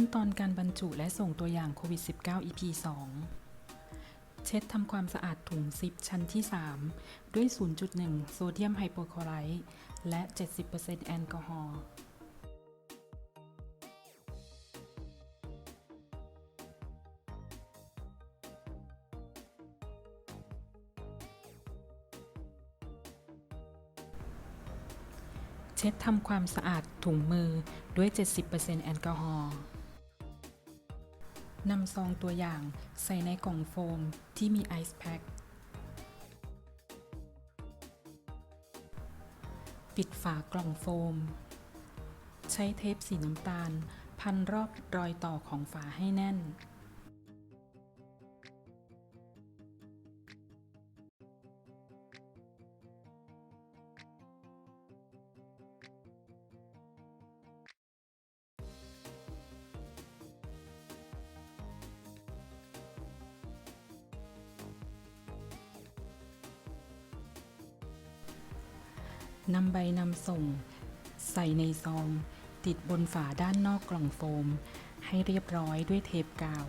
ขั้นตอนการบรรจุและส่งตัวอย่างโควิด -19 EP 2 เช็ดทำความสะอาดถุงซิปชั้นที่ 3 ด้วย 0.1 โซเดียมไฮโปคลอไรต์และ 70%แอลกอฮอล์เช็ดทำความสะอาดถุงมือด้วย 70%แอลกอฮอล์ นำซองตัวอย่างใส่ในกล่องโฟมที่มีไอซ์แพ็คปิดฝากล่องโฟม ใช้เทปสีน้ำตาล พันรอบรอยต่อของฝาให้แน่น นำใบนำส่ง ใส่ในซอง ติดบนฝาด้านนอกกล่องโฟม ให้เรียบร้อยด้วยเทปกาว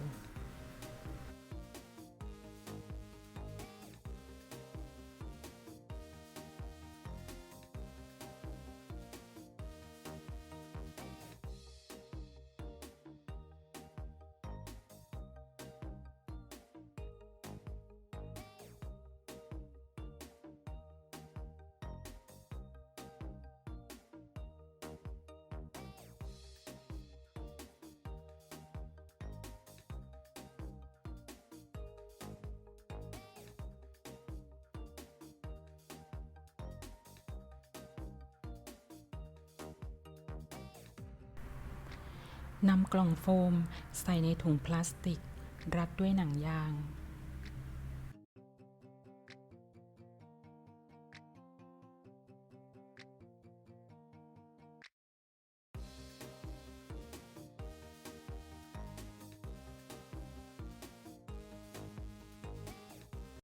นำกล่องโฟมใส่ในถุงพลาสติก รัดด้วยหนังยาง